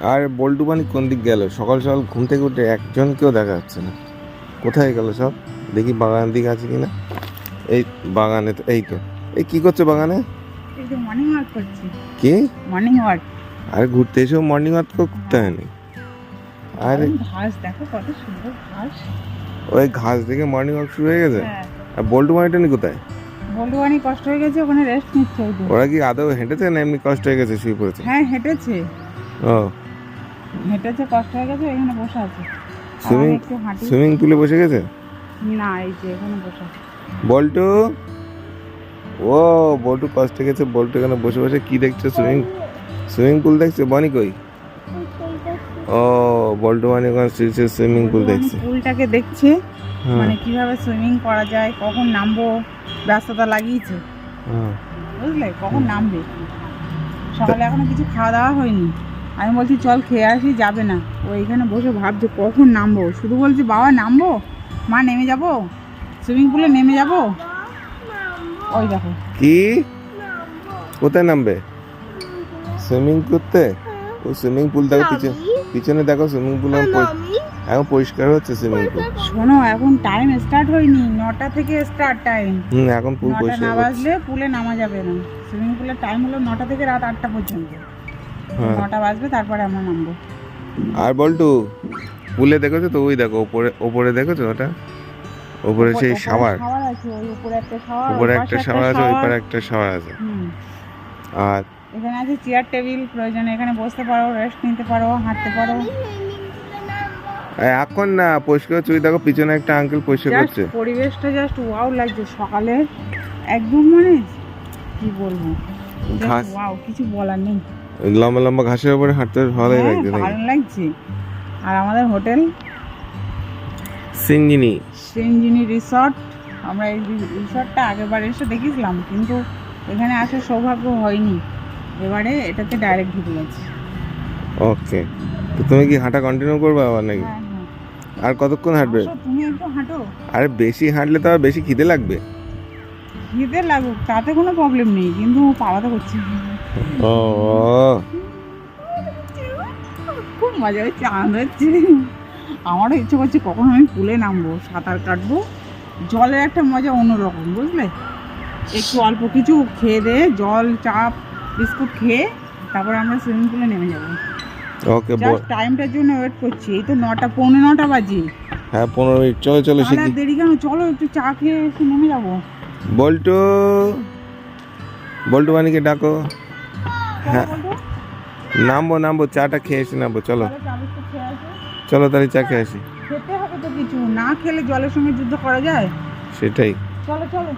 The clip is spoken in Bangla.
আর বল্টু বানি কোন দিক গেল? সকাল সকাল ঘুম থেকে উঠে একজনকেও দেখা যাচ্ছে না। কোথায় গেল সব? দেখি বাগান দিকে আছে কিনা। এই বাগানে তো এই তো। এই কি করছ বাগানে? মর্নিং ওয়াক করছি। কি? মর্নিং ওয়াক আর ঘুরতে এসেও মর্নিং ওয়াক করতে হয়নি। আরে ঘাস দেখো কত সুন্দর ঘাস। ওই ঘাস দেখে মর্নিং ওয়াক শুরু হয়ে গেছে? হ্যাঁ। আর বল্টু বানিটা নি কোথায়? বলব অনেক কষ্ট হয়ে গেছে ওখানে রেস্ট নিচ্ছে ওরা কি আদৌ হেঁটেছে না এমনি কষ্ট হয়ে গেছে শুয়ে পড়েছে? হ্যাঁ হেঁটেছে। ও। হেঁটেছে কষ্ট হয়ে গেছে এখানে বসে আছে। সুইমিং হাঁটি সুইমিং পুলে বসে গেছে? না এই যে এখানে বসে আছে। বল্টু? ও বল্টু কষ্টে গেছে বল্টু এখানে বসে বসে কি দেখছে? সুইমিং সুইমিং পুল দেখছে? বনি কই? ও বল্টু মানে ওখানে সুইমিং পুল দেখছে। পুলটাকে দেখছে হ্যাঁ। মানে কীভাবে সুইমিং করা যায় কখন নামবো ব্যস্ততা লাগিয়েছে। হ্যাঁ। বুঝলে? কখন নামবে? সকালে এখনও কিছু খাওয়া দাওয়া হয়নি। আমি বলছি চল খেয়ে আসি যাবে না। ও এখানে বসে ভাবছে কখন নামবো? শুধু বলছি বাবা নামবো? মা নেমে যাব? সুইমিং পুলে নেমে যাব? ওই দেখো। কি? কোথায় নামবে? সুইমিং করতে? ও সুইমিং পুল দেখো পিছনে পিছনে দেখো সুইমিং পুল এখন পরিষ্কার হচ্ছে সুইমিং পুল। শোনো এখন টাইম স্টার্ট হয়নি। নটা থেকে স্টার্ট টাইম হুম এখন পুল পরিষ্কার না বাজলে পুলে নামা যাবে না। সুইমিং পুলের টাইম হলো নটা থেকে রাত আটটা পর্যন্ত। নটা বাজবে তারপরে আমরা নামবো। আর বল্টু পুলে দেখেছ তো? ওই দেখো ওপরে ওপরে দেখেছ ওটা? ওপরে সেই শাওয়ার। উপরে একটা শাওয়ার উপরে আছে ওই পারে একটা শাওয়ার আছে। আর এখানে আছে চেয়ার টেবিল প্রয়োজনে এখানে বসতে পারো রেস্ট নিতে পারো হাঁটতে পারো। এখন না পরিষ্কার ওই দেখো পিছনে একটা আঙ্কেল পরিষ্কার করছে। পরিবেশটা জাস্ট ওয়াও লাগছে সকালে। একদম মানে কি বলব? ঘাস। ওয়াও কিছু বলার নেই। লম্বা লম্বা ঘাসের উপরে হাঁটতে ভালোই হ্যাঁ, লাগছে ভালো লাগছে। আর আমাদের হোটেল? সিঞ্জিনি সেনজিনি রিসর্ট। আমরা এই রিসর্টটা আগেরবার এসে দেখেছিলাম কিন্তু এখানে আসার সৌভাগ্য হয়নি। এবারে এটাতে ডাইরেক্ট ঢুকে গেছি। ওকে। তো তুমি কি হাঁটা কন্টিনিউ করবে আবার নাকি? হ্যাঁ হ্যাঁ। আর কতক্ষণ হাঁটবে? তুমি একটু হাঁটো। আরে বেশি হাঁটলে তো আর বেশি খিদে লাগবে। খিদে লাগুক তাতে কোনো প্রবলেম নেই কিন্তু পালাতে করছি ও খুব মজা হচ্ছে আনন্দ হচ্ছে। আমারও ইচ্ছে করছে কখন আমি পুলে নামবো সাঁতার কাটবো। জলের একটা মজা অন্যরকম বুঝলে? একটু অল্প কিছু খেয়ে দিয়ে জল চাপ বিস্কুট খেয়ে তারপর আমরা সুইমিং পুলে নেমে যাব। ওকে টাইমটার জন্য ওয়েট করছি এই তো নটা পৌনে নটা বাজে। হ্যাঁ পনেরো মিনিট চলো চলো শিখি দেরি কেন? চলো একটু চা খেয়ে নেমে যাব। বল্টু বল্টু বানিকে ডাকো। হ্যাঁ। নামবো নামবো চাটা খেয়ে এসে নামবো চলো। চলো তাহলে চা খেয়ে আসি। খেতে হবে তো কিছু না খেলে জলের সঙ্গে যুদ্ধ করা যায়? সেটাই। চলো চলো।